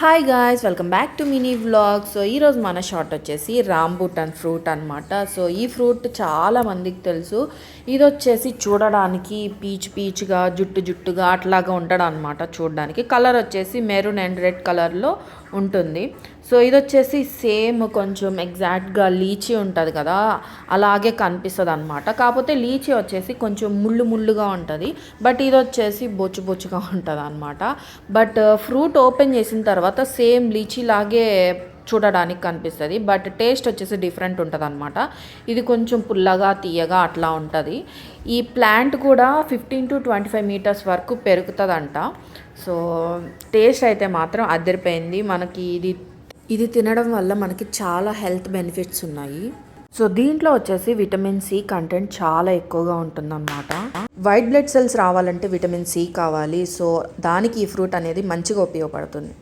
Hi guys welcome back to mini vlog so ఈరోజు మన short వచ్చేసి రాంబుటన్ ఫ్రూట్ అన్నమాట. సో ఈ ఫ్రూట్ చాలా మందికి తెలుసు. ఇది వచ్చేసి చూడడానికి పీచ్ పీచ్గా జుట్టు జుట్టుగా అట్లాగా ఉంటాడు అనమాట చూడడానికి. కలర్ వచ్చేసి మెరూన్ అండ్ రెడ్ కలర్లో ఉంటుంది. సో ఇది వచ్చేసి సేమ్ కొంచెం ఎగ్జాక్ట్గా లీచీ ఉంటుంది కదా అలాగే కనిపిస్తుంది అనమాట కాకపోతే లీచీ వచ్చేసి కొంచెం ముళ్ళు ముళ్ళుగా ఉంటుంది బట్ ఇది వచ్చేసి బొచ్చు బొచ్చుగా ఉంటుంది అనమాట బట్ uh, ఫ్రూట్ ఓపెన్ చేసిన తర్వాత సేమ్ లీచీ లాగే చూడడానికి కనిపిస్తుంది బట్ టేస్ట్ వచ్చేసి డిఫరెంట్ ఉంటుంది అనమాట ఇది కొంచెం పుల్లగా తీయగా అట్లా ఉంటుంది. ఈ ప్లాంట్ కూడా fifteen to twenty five metres వరకు పెరుగుతుందంట. సో టేస్ట్ అయితే మాత్రం అదిరిపోయింది. మనకి ఇది ఇది తినడం వల్ల మనకి చాలా హెల్త్ బెనిఫిట్స్ ఉన్నాయి. సో దీంట్లో వచ్చేసి విటమిన్ సి కంటెంట్ చాలా ఎక్కువగా ఉంటుందన్నమాట. వైట్ బ్లడ్ సెల్స్ రావాలంటే విటమిన్ సి కావాలి. సో దానికి ఈ ఫ్రూట్ అనేది మంచిగా ఉపయోగపడుతుంది.